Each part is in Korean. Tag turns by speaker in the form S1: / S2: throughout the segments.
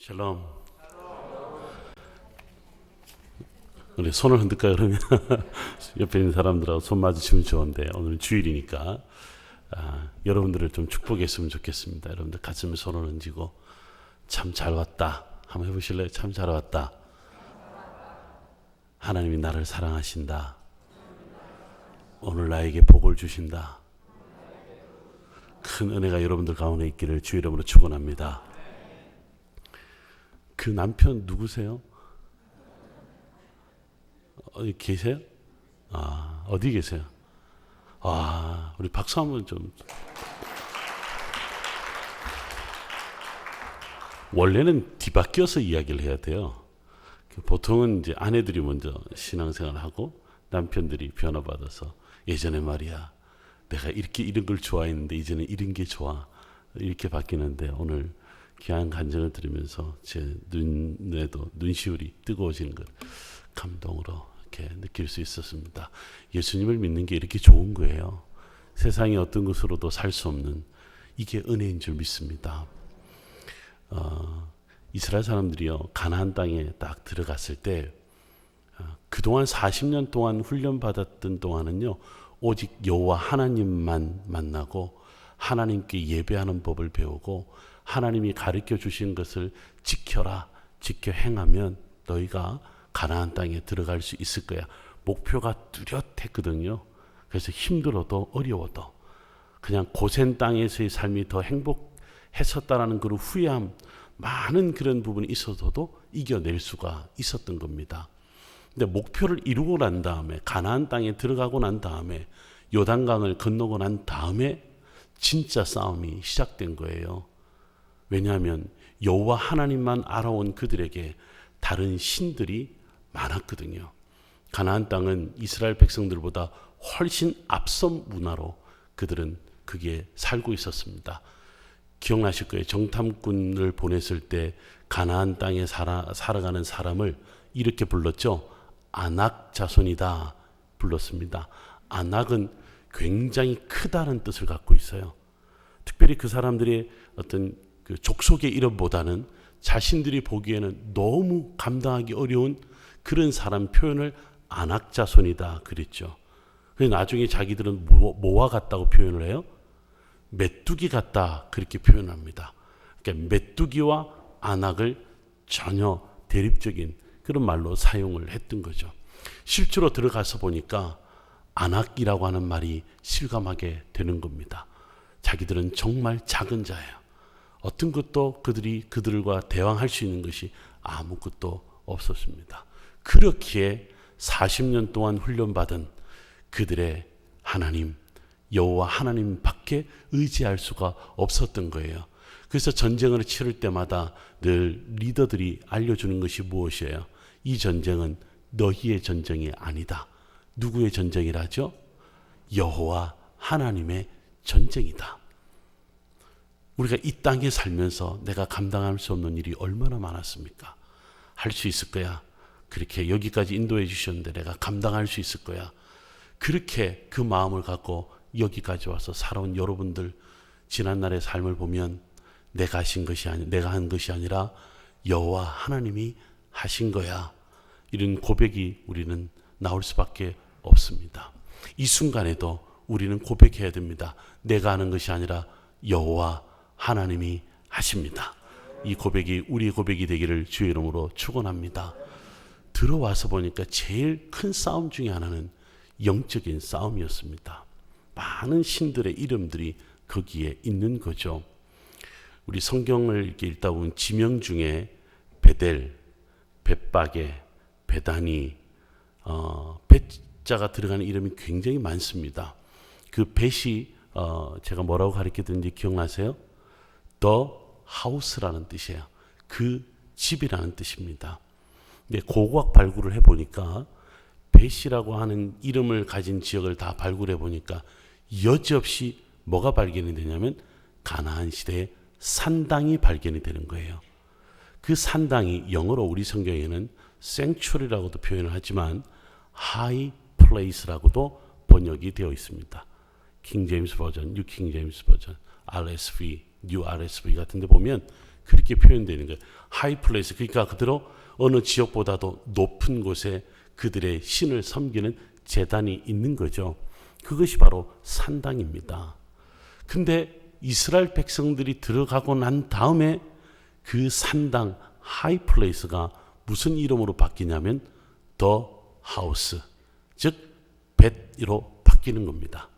S1: 샬롬. 우리 손을 흔들까요 그러면 옆에 있는 사람들하고 손 마주치면 좋은데 오늘 주일이니까 아, 여러분들을 좀 축복했으면 좋겠습니다. 여러분들 가슴에 손을 얹고 참 잘 왔다 한번 해보실래요? 참 잘 왔다. 하나님이 나를 사랑하신다. 오늘 나에게 복을 주신다. 큰 은혜가 여러분들 가운데 있기를 주 이름으로 축원합니다. 그 남편 누구세요? 어디 계세요? 아, 어디 계세요? 아, 우리 박수 한번 좀. 원래는 뒤바뀌어서 이야기를 해야 돼요. 그 보통은 이제 아내들이 먼저 신앙생활을 하고 남편들이 변화받아서 예전에 말이야 내가 이렇게 이런 걸 좋아했는데 이제는 이런 게 좋아 이렇게 바뀌는데 오늘 귀한 간증을 들으면서 제 눈에도 눈시울이 뜨거워지는 걸 감동으로 이렇게 느낄 수 있었습니다. 예수님을 믿는 게 이렇게 좋은 거예요. 세상의 어떤 것으로도 살 수 없는 이게 은혜인 줄 믿습니다. 어, 이스라엘 사람들이요 가나안 땅에 딱 들어갔을 때 어, 그동안 40년 동안 훈련 받았던 동안은요 오직 여호와 하나님만 만나고 하나님께 예배하는 법을 배우고 하나님이 가르쳐 주신 것을 지켜라 지켜 행하면 너희가 가나안 땅에 들어갈 수 있을 거야 목표가 뚜렷했거든요 그래서 힘들어도 어려워도 그냥 고센 땅에서의 삶이 더 행복했었다라는 그런 후회함 많은 그런 부분이 있어서도 이겨낼 수가 있었던 겁니다. 근데 목표를 이루고 난 다음에 가나안 땅에 들어가고 난 다음에 요단강을 건너고 난 다음에 진짜 싸움이 시작된 거예요. 왜냐하면 여호와 하나님만 알아온 그들에게 다른 신들이 많았거든요. 가나안 땅은 이스라엘 백성들보다 훨씬 앞선 문화로 그들은 그게 살고 있었습니다. 기억나실 거예요. 정탐꾼을 보냈을 때 가나안 땅에 살아, 살아가는 사람을 이렇게 불렀죠. 아낙 자손이다 불렀습니다. 아낙은 굉장히 크다는 뜻을 갖고 있어요. 특별히 그 사람들의 어떤 그 족속의 이름보다는 자신들이 보기에는 너무 감당하기 어려운 그런 사람 표현을 아낙 자손이다 그랬죠. 그래서 나중에 자기들은 뭐, 뭐와 같다고 표현을 해요? 메뚜기 같다 그렇게 표현합니다. 그러니까 메뚜기와 안악을 전혀 대립적인 그런 말로 사용을 했던 거죠. 실제로 들어가서 보니까 안악이라고 하는 말이 실감하게 되는 겁니다. 자기들은 정말 작은 자예요. 어떤 것도 그들이 그들과 대항할 수 있는 것이 아무것도 없었습니다. 그렇기에 40년 동안 훈련받은 그들의 하나님 여호와 하나님밖에 의지할 수가 없었던 거예요. 그래서 전쟁을 치를 때마다 늘 리더들이 알려주는 것이 무엇이에요? 이 전쟁은 너희의 전쟁이 아니다. 누구의 전쟁이라죠? 여호와 하나님의 전쟁이다. 우리가 이 땅에 살면서 내가 감당할 수 없는 일이 얼마나 많았습니까? 할 수 있을 거야. 그렇게 여기까지 인도해 주셨는데 내가 감당할 수 있을 거야. 그렇게 그 마음을 갖고 여기까지 와서 살아온 여러분들 지난날의 삶을 보면 내가 하신 것이 아니 내가 한 것이 아니라 여호와 하나님이 하신 거야. 이런 고백이 우리는 나올 수밖에 없습니다. 이 순간에도 우리는 고백해야 됩니다. 내가 하는 것이 아니라 여호와 하나님이 하십니다. 이 고백이 우리 고백이 되기를 주의 이름으로 축원합니다. 들어와서 보니까 제일 큰 싸움 중에 하나는 영적인 싸움이었습니다. 많은 신들의 이름들이 거기에 있는 거죠. 우리 성경을 이렇게 읽다 보면 지명 중에 베델, 벳바게, 베다니, 어, 벳자가 들어가는 이름이 굉장히 많습니다. 그 벳이 어, 제가 뭐라고 가르쳤는지 기억나세요? The house라는 뜻이에요. 그 집이라는 뜻입니다. 근데 고고학 발굴을 해보니까 벳이라고 하는 이름을 가진 지역을 다 발굴해 보니까 여지없이 뭐가 발견이 되냐면 가나안 시대의 산당이 발견이 되는 거예요. 그 산당이 영어로 우리 성경에는 sanctuary라고도 표현을 하지만 high place라고도 번역이 되어 있습니다. 킹 제임스 버전, 뉴킹 제임스 버전, RSV, 뉴 RSV 같은 데 보면 그렇게 표현되는 거예요. 하이 플레이스 그러니까 그대로 어느 지역보다도 높은 곳에 그들의 신을 섬기는 재단이 있는 거죠. 그것이 바로 산당입니다. 근데 이스라엘 백성들이 들어가고 난 다음에 그 산당 하이 플레이스가 무슨 이름으로 바뀌냐면 더 하우스 즉 벳으로 바뀌는 겁니다.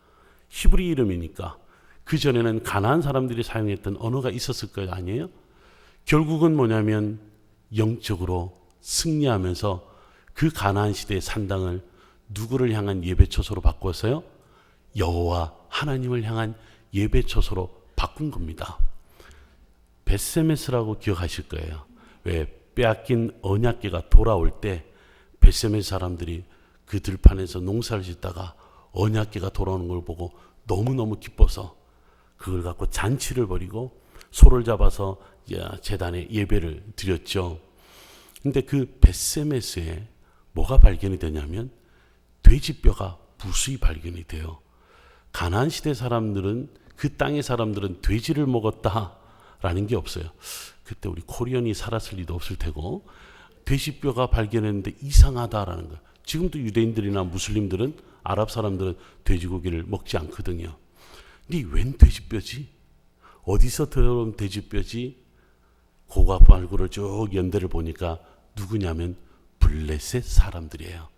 S1: 히브리 이름이니까 그 전에는 가나안 사람들이 사용했던 언어가 있었을 거 아니에요? 결국은 뭐냐면 영적으로 승리하면서 그 가나안 시대의 산당을 누구를 향한 예배 처소로 바꿨어요? 여호와 하나님을 향한 예배 처소로 바꾼 겁니다. 베세메스라고 기억하실 거예요. 왜 빼앗긴 언약계가 돌아올 때 베세메스 사람들이 그 들판에서 농사를 짓다가 언약계가 돌아오는 걸 보고 너무너무 기뻐서 그걸 갖고 잔치를 벌이고 소를 잡아서 재단에 예배를 드렸죠. 근데 그 베세메스에 뭐가 발견이 되냐면 돼지뼈가 무수히 발견이 돼요. 가나안 시대 사람들은 그 땅의 사람들은 돼지를 먹었다라는 게 없어요. 그때 우리 코리안이 살았을 리도 없을 테고 돼지뼈가 발견했는데 이상하다라는 거. 지금도 유대인들이나 무슬림들은 아랍 사람들은 돼지고기를 먹지 않거든요. 근데 웬 돼지뼈지? 어디서 들어온 돼지뼈지? 고각 발굴을 쭉 연대를 보니까 누구냐면 블레셋 사람들이에요.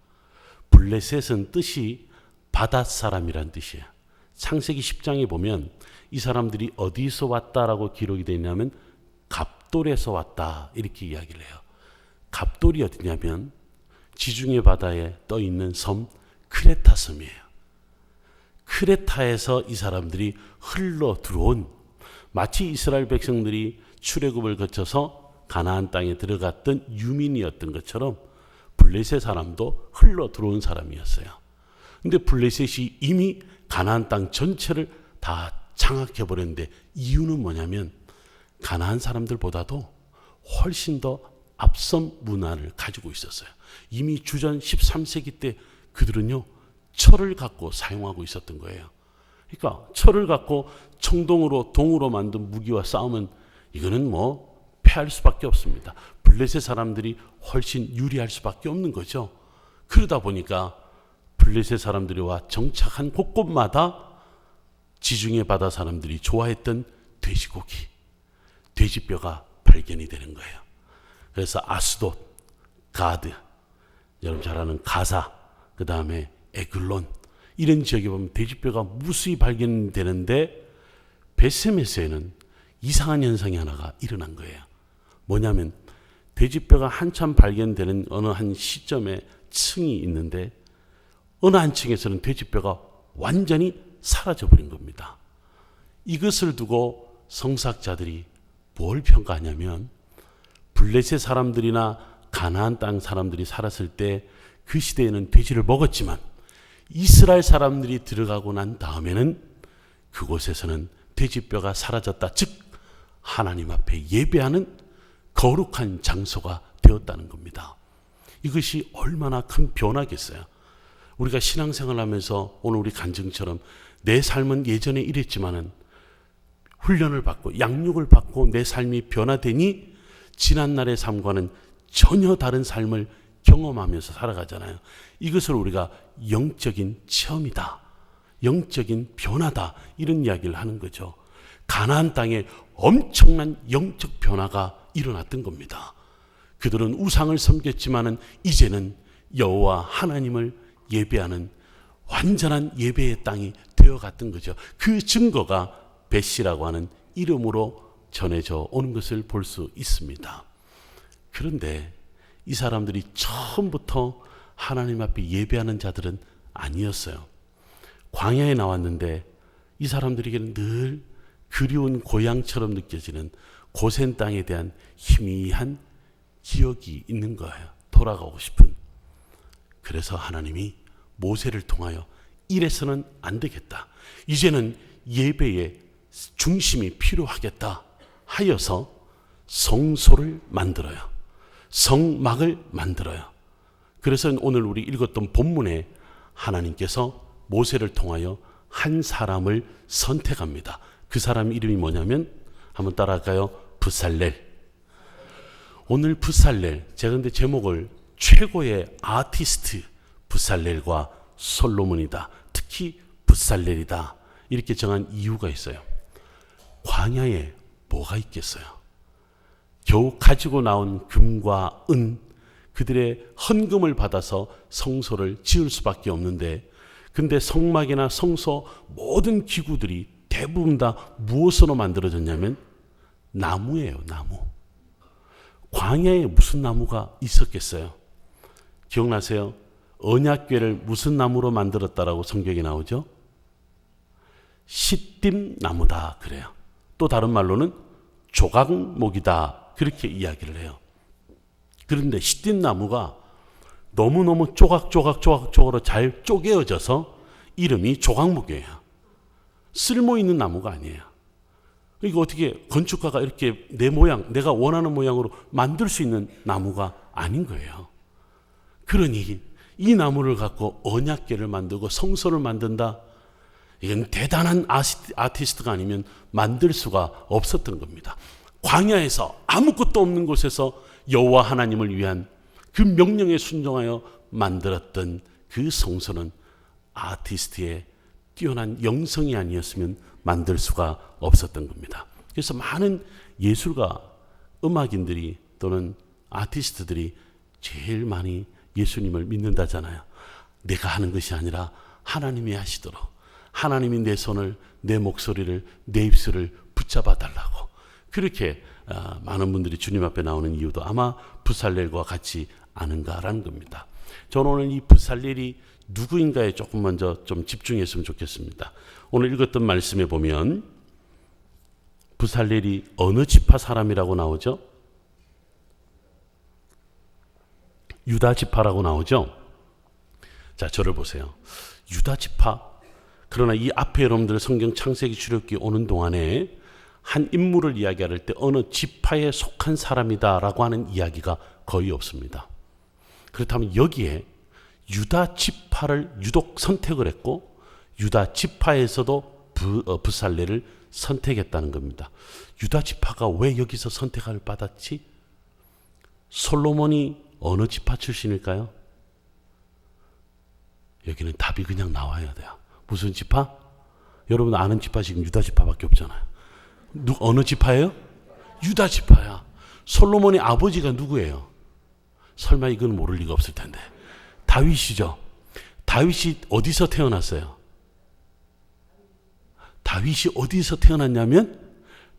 S1: 블레셋은 뜻이 바닷 사람이란 뜻이에요. 창세기 10장에 보면 이 사람들이 어디서 왔다라고 기록이 되어 있냐면 갑돌에서 왔다 이렇게 이야기를 해요. 갑돌이 어디냐면 지중해 바다에 떠 있는 섬 크레타 섬이에요. 크레타에서 이 사람들이 흘러 들어온 마치 이스라엘 백성들이 출애굽을 거쳐서 가나안 땅에 들어갔던 유민이었던 것처럼 블레셋 사람도 흘러 들어온 사람이었어요. 근데 블레셋이 이미 가나안 땅 전체를 다 장악해 버렸는데 이유는 뭐냐면 가나안 사람들보다도 훨씬 더 앞선 문화를 가지고 있었어요. 이미 주전 13세기 때 그들은요 철을 갖고 사용하고 있었던 거예요. 그러니까 철을 갖고 청동으로 동으로 만든 무기와 싸우면 이거는 뭐 패할 수밖에 없습니다. 블레셋 사람들이 훨씬 유리할 수밖에 없는 거죠. 그러다 보니까 블레셋 사람들이 와 정착한 곳곳마다 지중해 바다 사람들이 좋아했던 돼지고기, 돼지뼈가 발견이 되는 거예요. 그래서 아스돗, 가드, 여러분 잘 아는 가사, 그 다음에 에글론 이런 지역에 보면 돼지뼈가 무수히 발견되는데 베세메스에는 이상한 현상이 하나가 일어난 거예요. 뭐냐면 돼지뼈가 한참 발견되는 어느 한 시점에 층이 있는데 어느 한 층에서는 돼지뼈가 완전히 사라져 버린 겁니다. 이것을 두고 성사학자들이 뭘 평가하냐면 블레셋 사람들이나 가나안 땅 사람들이 살았을 때 그 시대에는 돼지를 먹었지만 이스라엘 사람들이 들어가고 난 다음에는 그곳에서는 돼지뼈가 사라졌다. 즉 하나님 앞에 예배하는 거룩한 장소가 되었다는 겁니다. 이것이 얼마나 큰 변화겠어요. 우리가 신앙생활 하면서 오늘 우리 간증처럼 내 삶은 예전에 이랬지만은 훈련을 받고 양육을 받고 내 삶이 변화되니 지난날의 삶과는 전혀 다른 삶을 경험하면서 살아가잖아요. 이것을 우리가 영적인 체험이다. 영적인 변화다. 이런 이야기를 하는 거죠. 가나안 땅에 엄청난 영적 변화가 일어났던 겁니다. 그들은 우상을 섬겼지만은 이제는 여호와 하나님을 예배하는 완전한 예배의 땅이 되어 갔던 거죠. 그 증거가 베시라고 하는 이름으로 전해져 오는 것을 볼 수 있습니다. 그런데 이 사람들이 처음부터 하나님 앞에 예배하는 자들은 아니었어요. 광야에 나왔는데 이 사람들에게는 늘 그리운 고향처럼 느껴지는 고센 땅에 대한 희미한 기억이 있는 거예요. 돌아가고 싶은. 그래서 하나님이 모세를 통하여 이래서는 안 되겠다. 이제는 예배의 중심이 필요하겠다 하여서 성소를 만들어요. 성막을 만들어요. 그래서 오늘 우리 읽었던 본문에 하나님께서 모세를 통하여 한 사람을 선택합니다. 그 사람 이름이 뭐냐면 한번 따라할까요? 부살렐. 오늘 부살렐 제가 근데 제목을 최고의 아티스트 부살렐과 솔로몬이다. 특히 부살렐이다. 이렇게 정한 이유가 있어요. 광야에 뭐가 있겠어요? 겨우 가지고 나온 금과 은 그들의 헌금을 받아서 성소를 지을 수밖에 없는데 근데 성막이나 성소 모든 기구들이 대부분 다 무엇으로 만들어졌냐면 나무예요, 나무. 광야에 무슨 나무가 있었겠어요? 기억나세요? 언약궤를 무슨 나무로 만들었다라고 성경에 나오죠? 시딤 나무다 그래요. 또 다른 말로는 조각목이다 그렇게 이야기를 해요. 그런데 시딤 나무가 너무너무 조각조각조각조각으로 잘 쪼개어져서 이름이 조각목이에요. 쓸모 있는 나무가 아니에요. 이거 어떻게 건축가가 이렇게 내 모양, 내가 원하는 모양으로 만들 수 있는 나무가 아닌 거예요. 그러니 이 나무를 갖고 언약계를 만들고 성소를 만든다. 이건 대단한 아티스트가 아니면 만들 수가 없었던 겁니다. 광야에서 아무것도 없는 곳에서 여호와 하나님을 위한 그 명령에 순종하여 만들었던 그 성소는 아티스트의 뛰어난 영성이 아니었으면 만들 수가 없었던 겁니다. 그래서 많은 예술가, 음악인들이 또는 아티스트들이 제일 많이 예수님을 믿는다잖아요. 내가 하는 것이 아니라 하나님이 하시도록 하나님이 내 손을, 내 목소리를, 내 입술을 붙잡아 달라고 그렇게 아, 많은 분들이 주님 앞에 나오는 이유도 아마 부살렐과 같이 아는가라는 겁니다. 저는 오늘 이 부살렐이 누구인가에 조금 먼저 좀 집중했으면 좋겠습니다. 오늘 읽었던 말씀에 보면 부살렐이 어느 지파 사람이라고 나오죠? 유다 지파라고 나오죠? 자, 저를 보세요. 유다 지파. 그러나 이 앞에 여러분들 성경 창세기 출애굽기 오는 동안에 한 인물을 이야기할 때 어느 지파에 속한 사람이다라고 하는 이야기가 거의 없습니다. 그렇다면 여기에 유다 지파를 유독 선택을 했고 유다 지파에서도 부, 어, 부살레를 선택했다는 겁니다. 유다 지파가 왜 여기서 선택을 받았지? 솔로몬이 어느 지파 출신일까요? 여기는 답이 그냥 나와야 돼요. 무슨 지파? 여러분 아는 지파 지금 유다 지파밖에 없잖아요. 누, 어느 지파예요? 유다 지파야. 솔로몬의 아버지가 누구예요? 설마 이건 모를 리가 없을 텐데. 다윗이죠. 다윗이 어디서 태어났어요? 다윗이 어디서 태어났냐면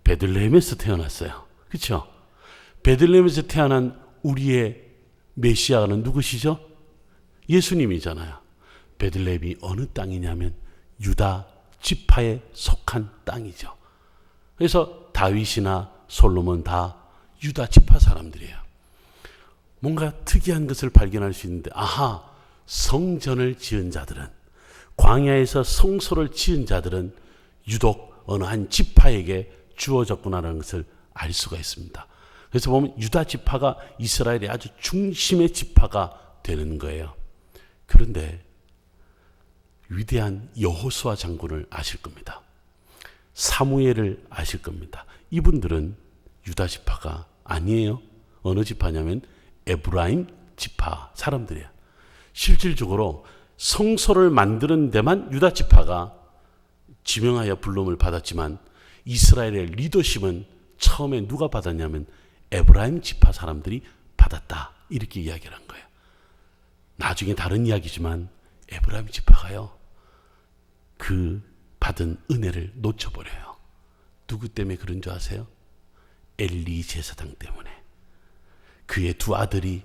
S1: 베들레헴에서 태어났어요. 그렇죠? 베들레헴에서 태어난 우리의 메시아는 누구시죠? 예수님이잖아요. 베들레헴이 어느 땅이냐면 유다 지파에 속한 땅이죠. 그래서 다윗이나 솔로몬 다 유다 지파 사람들이에요. 뭔가 특이한 것을 발견할 수 있는데 아하 성전을 지은 자들은 광야에서 성소를 지은 자들은 유독 어느 한 지파에게 주어졌구나라는 것을 알 수가 있습니다. 그래서 보면 유다 지파가 이스라엘의 아주 중심의 지파가 되는 거예요. 그런데 위대한 여호수아 장군을 아실 겁니다. 사무엘을 아실 겁니다. 이분들은 유다 지파가 아니에요. 어느 지파냐면 에브라임 지파 사람들이에요. 실질적으로 성소를 만드는 데만 유다 지파가 지명하여 불름을 받았지만 이스라엘의 리더십은 처음에 누가 받았냐면 에브라임 지파 사람들이 받았다. 이렇게 이야기를 한 거예요. 나중에 다른 이야기지만 에브라임 지파가요. 그 받은 은혜를 놓쳐버려요. 누구 때문에 그런 줄 아세요? 엘리 제사장 때문에. 그의 두 아들이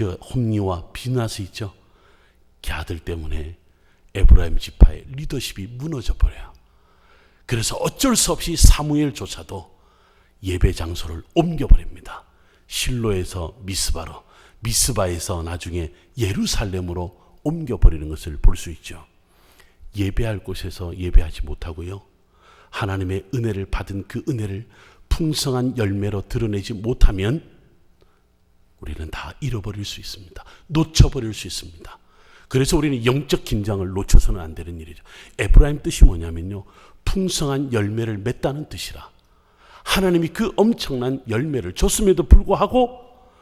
S1: 홈리와 비나스 있죠. 그 아들 때문에 에브라임 지파의 리더십이 무너져 버려요. 그래서 어쩔 수 없이 사무엘조차도 예배 장소를 옮겨버립니다. 실로에서 미스바로, 미스바에서 나중에 예루살렘으로 옮겨버리는 것을 볼 수 있죠. 예배할 곳에서 예배하지 못하고요. 하나님의 은혜를 받은 그 은혜를 풍성한 열매로 드러내지 못하면 우리는 다 잃어버릴 수 있습니다. 놓쳐버릴 수 있습니다. 그래서 우리는 영적 긴장을 놓쳐서는 안 되는 일이죠. 에브라임 뜻이 뭐냐면요. 풍성한 열매를 맺다는 뜻이라. 하나님이 그 엄청난 열매를 줬음에도 불구하고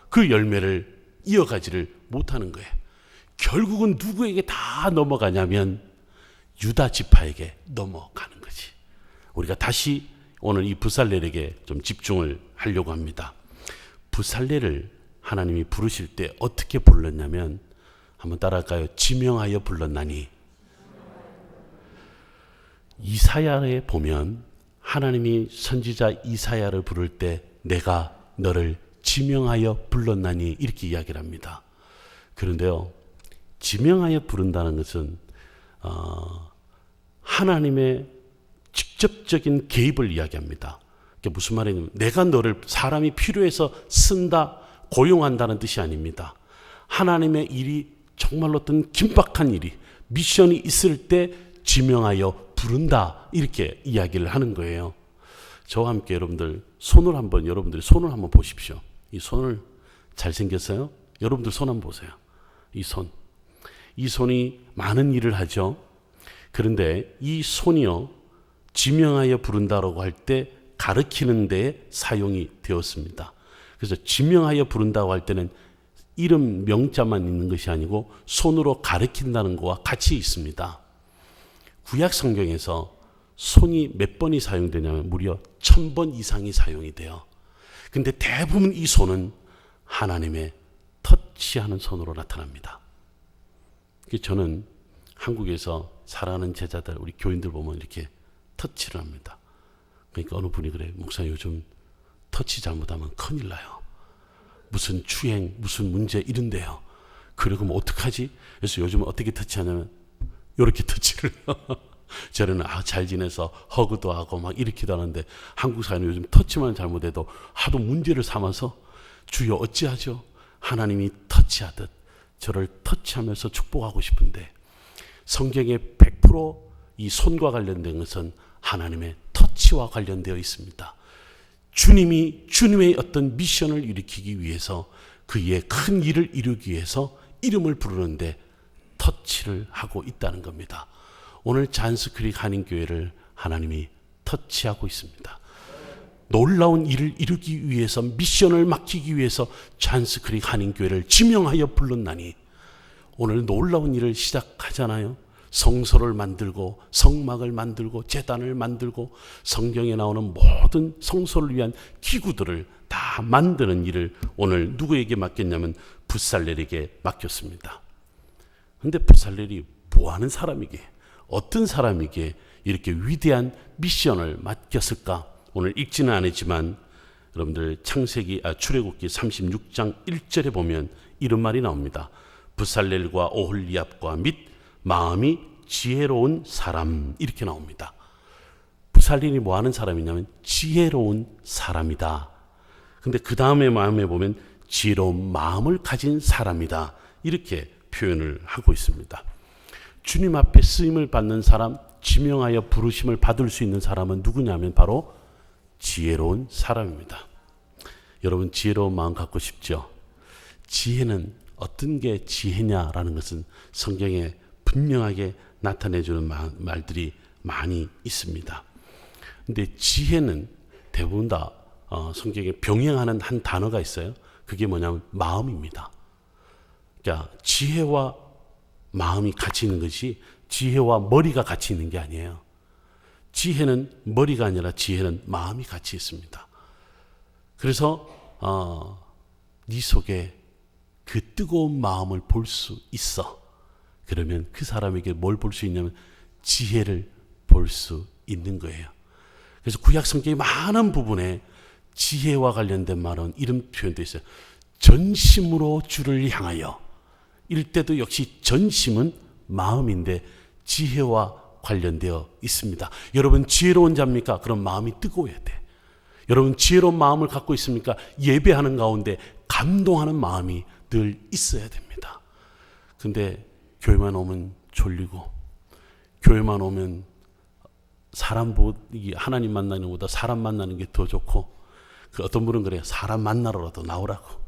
S1: 그 열매를 이어가지를 못하는 거예요. 결국은 누구에게 다 넘어가냐면 유다 지파에게 넘어가는 거지. 우리가 다시 오늘 이 부살렐에게 좀 집중을 하려고 합니다. 부살렐을 하나님이 부르실 때 어떻게 불렀냐면 한번 따라할까요? 지명하여 불렀나니 이사야에 보면 하나님이 선지자 이사야를 부를 때 내가 너를 지명하여 불렀나니 이렇게 이야기를 합니다. 그런데요, 지명하여 부른다는 것은 어, 하나님의 직접적인 개입을 이야기합니다. 그게 무슨 말이냐면 내가 너를 사람이 필요해서 쓴다, 고용한다는 뜻이 아닙니다. 하나님의 일이 정말로 어떤 긴박한 일이 미션이 있을 때 지명하여 부른다 이렇게 이야기를 하는 거예요. 저와 함께 여러분들 손을 한번 여러분들이 손을 한번 보십시오. 이 손을 잘 생겼어요? 여러분들 손 한번 보세요. 이 손. 이 손이 많은 일을 하죠. 그런데 이 손이요 지명하여 부른다라고 할 때 가르치는 데 사용이 되었습니다. 그래서 지명하여 부른다고 할 때는 이름 명자만 있는 것이 아니고 손으로 가르친다는 것과 같이 있습니다. 구약 성경에서 손이 몇 번이 사용되냐면 무려 천 번 이상이 사용이 돼요. 근데 대부분 이 손은 하나님의 터치하는 손으로 나타납니다. 저는 한국에서 살아가는 제자들, 우리 교인들 보면 이렇게 터치를 합니다. 그러니까 어느 분이 그래, 목사님 요즘 터치 잘못하면 큰일 나요. 무슨 추행, 무슨 문제 이런데요. 그러고 뭐 어떡하지? 그래서 요즘 어떻게 터치하냐면 이렇게 터치를 저는 아, 잘 지내서 허그도 하고 막 이렇게도 하는데 한국 사회는 요즘 터치만 잘못해도 하도 문제를 삼아서 주여 어찌하죠? 하나님이 터치하듯 저를 터치하면서 축복하고 싶은데 성경에 100%이 손과 관련된 것은 하나님의 터치와 관련되어 있습니다. 주님이 주님의 어떤 미션을 일으키기 위해서 그의 큰 일을 이루기 위해서 이름을 부르는데 터치를 하고 있다는 겁니다. 오늘 잔스크릭 한인교회를 하나님이 터치하고 있습니다. 놀라운 일을 이루기 위해서 미션을 맡기기 위해서 잔스크릭 한인교회를 지명하여 불렀나니 오늘 놀라운 일을 시작하잖아요. 성소를 만들고 성막을 만들고 재단을 만들고 성경에 나오는 모든 성소를 위한 기구들을 다 만드는 일을 오늘 누구에게 맡겼냐면 부살렐에게 맡겼습니다. 근데 부살렐이 뭐 하는 사람이게 어떤 사람이게 이렇게 위대한 미션을 맡겼을까? 오늘 읽지는 않았지만 여러분들 창세기 아, 출애굽기 36장 1절에 보면 이런 말이 나옵니다. 부살렐과 오홀리압과 및 마음이 지혜로운 사람 이렇게 나옵니다. 부살렐이 뭐 하는 사람이냐면 지혜로운 사람이다. 근데 그 다음에 마음에 보면 지혜로운 마음을 가진 사람이다. 이렇게 표현을 하고 있습니다. 주님 앞에 쓰임을 받는 사람, 지명하여 부르심을 받을 수 있는 사람은 누구냐면 바로 지혜로운 사람입니다. 여러분 지혜로운 마음 갖고 싶죠? 지혜는 어떤 게 지혜냐라는 것은 성경에 분명하게 나타내주는 말들이 많이 있습니다. 근데 지혜는 대부분 다 어, 성경에 병행하는 한 단어가 있어요. 그게 뭐냐면 마음입니다. 그러니까 지혜와 마음이 같이 있는 것이 지혜와 머리가 같이 있는 게 아니에요. 지혜는 머리가 아니라 지혜는 마음이 같이 있습니다. 그래서 어, 네 속에 그 뜨거운 마음을 볼 수 있어. 그러면 그 사람에게 뭘 볼 수 있냐면 지혜를 볼 수 있는 거예요. 그래서 구약 성경의 많은 부분에 지혜와 관련된 말은 이런 표현도 있어요. 전심으로 주를 향하여. 일 때도 역시 전심은 마음인데 지혜와 관련되어 있습니다. 여러분 지혜로운 자입니까? 그럼 마음이 뜨거워야 돼. 여러분 지혜로운 마음을 갖고 있습니까? 예배하는 가운데 감동하는 마음이 늘 있어야 됩니다. 근데 교회만 오면 졸리고 교회만 오면 사람 보 하나님 만나는 것보다 사람 만나는 게 더 좋고 그 어떤 분은 그래요. 사람 만나러라도 나오라고.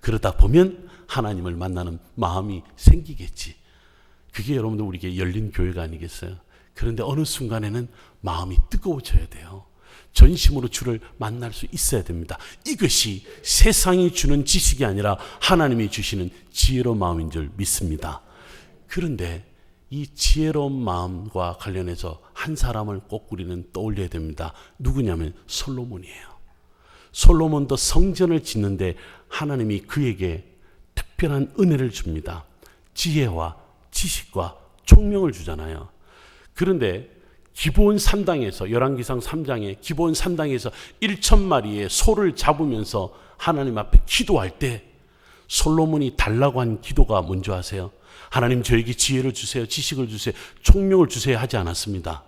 S1: 그러다 보면 하나님을 만나는 마음이 생기겠지. 그게 여러분들 우리에게 열린 교회가 아니겠어요? 그런데 어느 순간에는 마음이 뜨거워져야 돼요. 전심으로 주를 만날 수 있어야 됩니다. 이것이 세상이 주는 지식이 아니라 하나님이 주시는 지혜로운 마음인 줄 믿습니다. 그런데 이 지혜로운 마음과 관련해서 한 사람을 꼭 우리는 떠올려야 됩니다. 누구냐면 솔로몬이에요. 솔로몬도 성전을 짓는데 하나님이 그에게 특별한 은혜를 줍니다. 지혜와 지식과 총명을 주잖아요. 그런데 기본 3당에서 열왕기상 3장에 기본 3당에서 1천 마리의 소를 잡으면서 하나님 앞에 기도할 때 솔로몬이 달라고 한 기도가 뭔지 아세요? 하나님 저에게 지혜를 주세요. 지식을 주세요. 총명을 주세요 하지 않았습니다.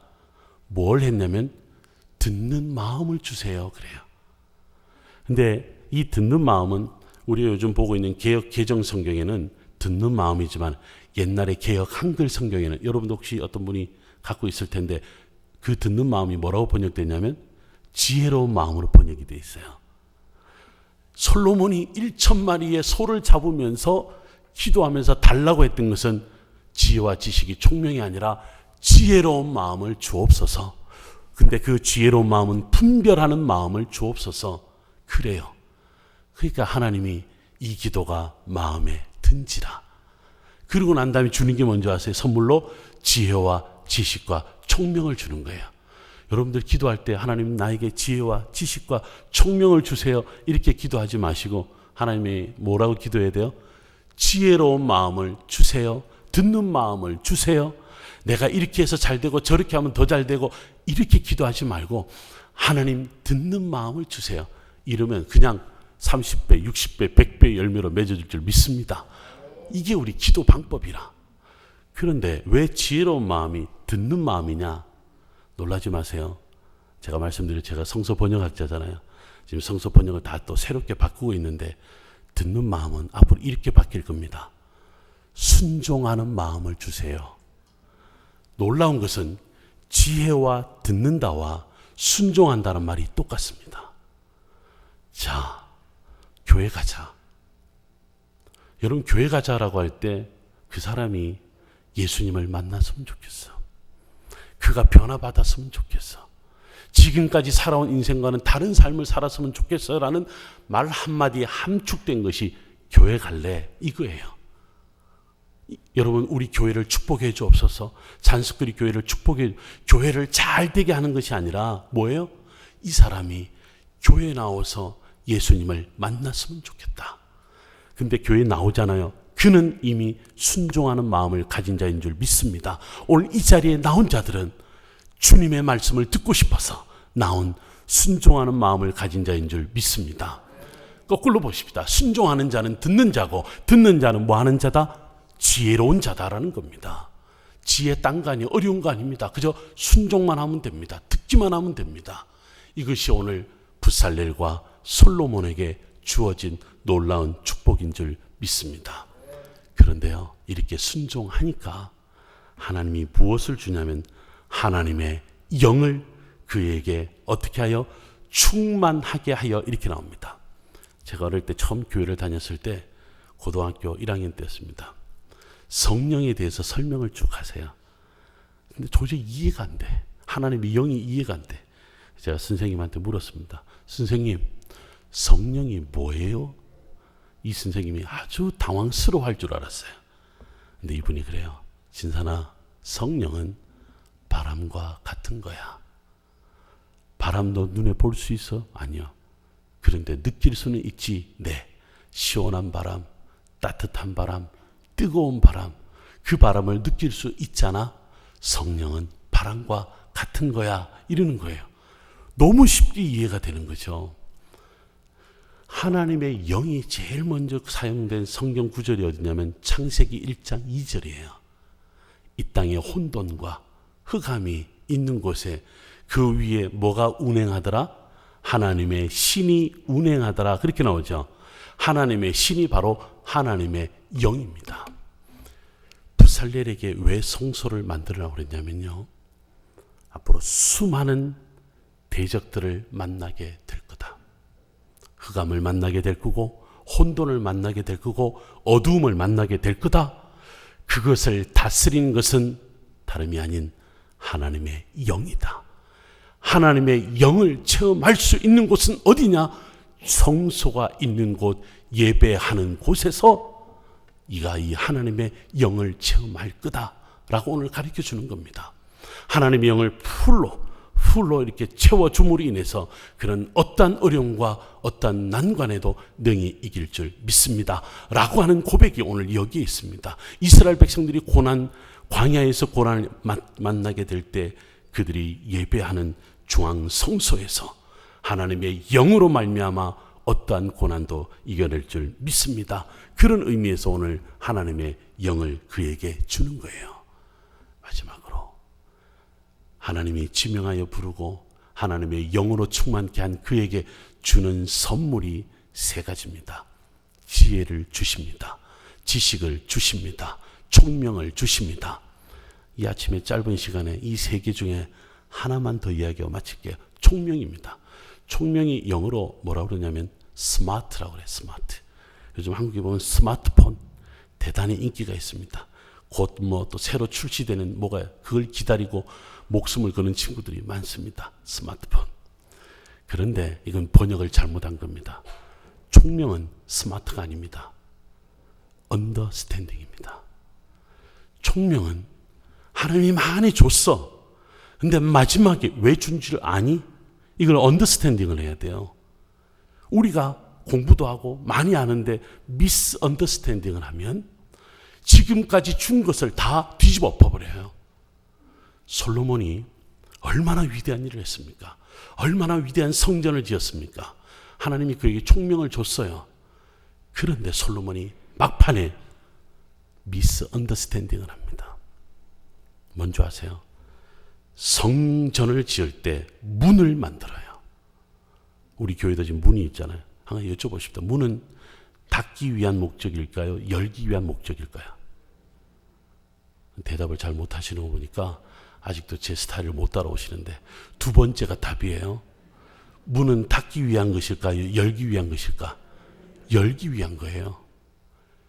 S1: 뭘 했냐면 듣는 마음을 주세요. 그래요. 근데 이 듣는 마음은 우리가 요즘 보고 있는 개혁 개정 성경에는 듣는 마음이지만 옛날에 개혁 한글 성경에는 여러분도 혹시 어떤 분이 갖고 있을 텐데 그 듣는 마음이 뭐라고 번역되냐면 지혜로운 마음으로 번역이 돼 있어요. 솔로몬이 1천 마리의 소를 잡으면서 기도하면서 달라고 했던 것은 지혜와 지식이 총명이 아니라 지혜로운 마음을 주옵소서. 근데 그 지혜로운 마음은 분별하는 마음을 주옵소서. 그래요. 그러니까 하나님이 이 기도가 마음에 든지라. 그러고 난 다음에 주는 게 뭔지 아세요? 선물로 지혜와 지식과 총명을 주는 거예요. 여러분들 기도할 때 하나님 나에게 지혜와 지식과 총명을 주세요. 이렇게 기도하지 마시고 하나님이 뭐라고 기도해야 돼요? 지혜로운 마음을 주세요. 듣는 마음을 주세요. 내가 이렇게 해서 잘 되고 저렇게 하면 더 잘 되고 이렇게 기도하지 말고 하나님 듣는 마음을 주세요. 이러면 그냥 30배, 60배, 100배 열매로 맺어질 줄 믿습니다. 이게 우리 기도 방법이라. 그런데 왜 지혜로운 마음이 듣는 마음이냐? 놀라지 마세요. 제가 말씀드린 제가 성서 번역학자잖아요. 지금 성서 번역을 다 또 새롭게 바꾸고 있는데 듣는 마음은 앞으로 이렇게 바뀔 겁니다. 순종하는 마음을 주세요. 놀라운 것은 지혜와 듣는다와 순종한다는 말이 똑같습니다. 자, 교회 가자. 여러분, 교회 가자라고 할 때 그 사람이 예수님을 만났으면 좋겠어. 그가 변화받았으면 좋겠어. 지금까지 살아온 인생과는 다른 삶을 살았으면 좋겠어. 라는 말 한마디에 함축된 것이 교회 갈래. 이거예요. 여러분, 우리 교회를 축복해 주옵소서. 잔숙들이 교회를 축복해, 교회를 잘 되게 하는 것이 아니라 뭐예요? 이 사람이 교회 나와서 예수님을 만났으면 좋겠다. 근데 교회 나오잖아요. 그는 이미 순종하는 마음을 가진 자인 줄 믿습니다. 오늘 이 자리에 나온 자들은 주님의 말씀을 듣고 싶어서 나온 순종하는 마음을 가진 자인 줄 믿습니다. 거꾸로 보십시다. 순종하는 자는 듣는 자고 듣는 자는 뭐 하는 자다? 지혜로운 자다라는 겁니다. 지혜 땅간이 어려운 거 아닙니다. 그저 순종만 하면 됩니다. 듣기만 하면 됩니다. 이것이 오늘 부살렐과 솔로몬에게 주어진 놀라운 축복인 줄 믿습니다. 그런데요, 이렇게 순종하니까 하나님이 무엇을 주냐면 하나님의 영을 그에게 어떻게 하여 충만하게 하여 이렇게 나옵니다. 제가 어릴 때 처음 교회를 다녔을 때 고등학교 1학년 때였습니다. 성령에 대해서 설명을 쭉 하세요. 근데 도저히 이해가 안 돼. 하나님의 영이 이해가 안 돼. 제가 선생님한테 물었습니다. 선생님, 성령이 뭐예요? 이 선생님이 아주 당황스러워 할 줄 알았어요. 근데 이분이 그래요. 진산아, 성령은 바람과 같은 거야. 바람도 눈에 볼 수 있어? 아니요. 그런데 느낄 수는 있지. 네. 시원한 바람, 따뜻한 바람, 뜨거운 바람, 그 바람을 느낄 수 있잖아. 성령은 바람과 같은 거야. 이러는 거예요. 너무 쉽게 이해가 되는 거죠. 하나님의 영이 제일 먼저 사용된 성경 구절이 어디냐면 창세기 1장 2절이에요. 이 땅에 혼돈과 흑암이 있는 곳에 그 위에 뭐가 운행하더라? 하나님의 신이 운행하더라. 그렇게 나오죠. 하나님의 신이 바로 하나님의 영입니다. 부살렐에게 왜 성소를 만들으라고 그랬냐면요. 앞으로 수많은 대적들을 만나게 될. 흑암을 만나게 될 거고 혼돈을 만나게 될 거고 어두움을 만나게 될 거다. 그것을 다스리는 것은 다름이 아닌 하나님의 영이다. 하나님의 영을 체험할 수 있는 곳은 어디냐? 성소가 있는 곳, 예배하는 곳에서 이가 이 하나님의 영을 체험할 거다라고 오늘 가르쳐 주는 겁니다. 하나님의 영을 풀로 풀로 이렇게 채워줌으로 인해서 그런 어떠한 어려움과 어떠한 난관에도 능히 이길 줄 믿습니다. 라고 하는 고백이 오늘 여기에 있습니다. 이스라엘 백성들이 고난, 광야에서 고난을 만나게 될 때 그들이 예배하는 중앙 성소에서 하나님의 영으로 말미암아 어떠한 고난도 이겨낼 줄 믿습니다. 그런 의미에서 오늘 하나님의 영을 그에게 주는 거예요. 마지막으로 하나님이 지명하여 부르고 하나님의 영으로 충만케 한 그에게 주는 선물이 세 가지입니다. 지혜를 주십니다. 지식을 주십니다. 총명을 주십니다. 이 아침에 짧은 시간에 이 세 개 중에 하나만 더 이야기하고 마칠게요. 총명입니다. 총명이 영어로 뭐라고 그러냐면 스마트라고 그래요. 스마트. 요즘 한국에 보면 스마트폰 대단히 인기가 있습니다. 곧 뭐 또 새로 출시되는 뭐가 그걸 기다리고 목숨을 거는 친구들이 많습니다. 스마트폰. 그런데 이건 번역을 잘못한 겁니다. 총명은 스마트가 아닙니다. 언더스탠딩입니다. 총명은 하나님이 많이 줬어. 근데 마지막에 왜 준지를 아니? 이걸 언더스탠딩을 해야 돼요. 우리가 공부도 하고 많이 아는데 미스 언더스탠딩을 하면 지금까지 준 것을 다 뒤집어 엎어버려요. 솔로몬이 얼마나 위대한 일을 했습니까? 얼마나 위대한 성전을 지었습니까? 하나님이 그에게 총명을 줬어요. 그런데 솔로몬이 막판에 미스 언더스탠딩을 합니다. 뭔지 아세요? 성전을 지을 때 문을 만들어요. 우리 교회도 지금 문이 있잖아요. 한번 여쭤보십시오. 문은 닫기 위한 목적일까요? 열기 위한 목적일까요? 대답을 잘 못하시는 거 보니까 아직도 제 스타일을 못 따라오시는데 두 번째가 답이에요. 문은 닫기 위한 것일까요? 열기 위한 것일까? 열기 위한 거예요.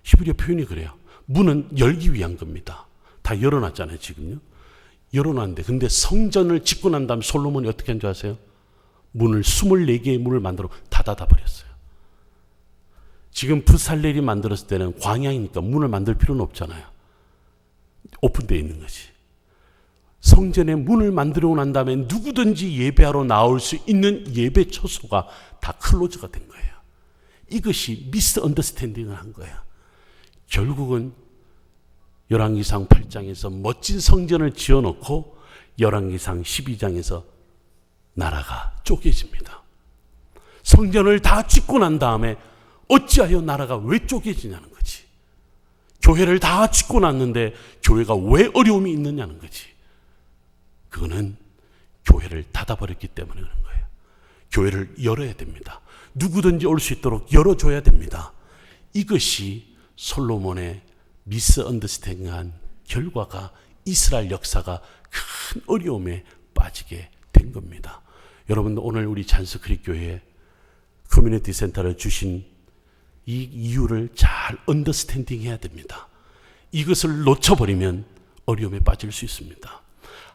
S1: 히브리어 표현이 그래요. 문은 열기 위한 겁니다. 다 열어놨잖아요, 지금요. 열어놨는데, 근데 성전을 짓고 난 다음에 솔로몬이 어떻게 한 줄 아세요? 문을 24개의 문을 만들어 다 닫아버렸어요. 지금 부살렐이 만들었을 때는 광야이니까 문을 만들 필요는 없잖아요. 오픈되어 있는 거지. 성전의 문을 만들어 난 다음에 누구든지 예배하러 나올 수 있는 예배 처소가 다 클로즈가 된 거예요. 이것이 미스 언더스탠딩을 한 거야. 결국은 열왕기상 8장에서 멋진 성전을 지어 놓고 열왕기상 12장에서 나라가 쪼개집니다. 성전을 다 짓고 난 다음에 어찌하여 나라가 왜 쪼개지냐는 거지. 교회를 다 짓고 났는데 교회가 왜 어려움이 있느냐는 거지. 그거는 교회를 닫아버렸기 때문에 그런 거예요. 교회를 열어야 됩니다. 누구든지 올 수 있도록 열어줘야 됩니다. 이것이 솔로몬의 미스 언더스탠딩한 결과가 이스라엘 역사가 큰 어려움에 빠지게 된 겁니다. 여러분 오늘 우리 잔스 크릭 교회 커뮤니티 센터를 주신 이 이유를 잘 언더스탠딩 해야 됩니다. 이것을 놓쳐버리면 어려움에 빠질 수 있습니다.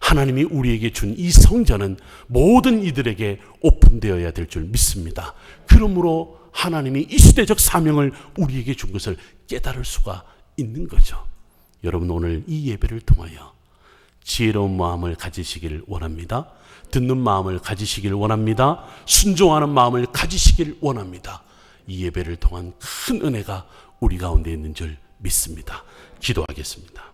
S1: 하나님이 우리에게 준 이 성전은 모든 이들에게 오픈되어야 될 줄 믿습니다. 그러므로 하나님이 이 시대적 사명을 우리에게 준 것을 깨달을 수가 있는 거죠. 여러분 오늘 이 예배를 통하여 지혜로운 마음을 가지시기를 원합니다. 듣는 마음을 가지시기를 원합니다. 순종하는 마음을 가지시기를 원합니다. 이 예배를 통한 큰 은혜가 우리 가운데 있는 줄 믿습니다. 기도하겠습니다.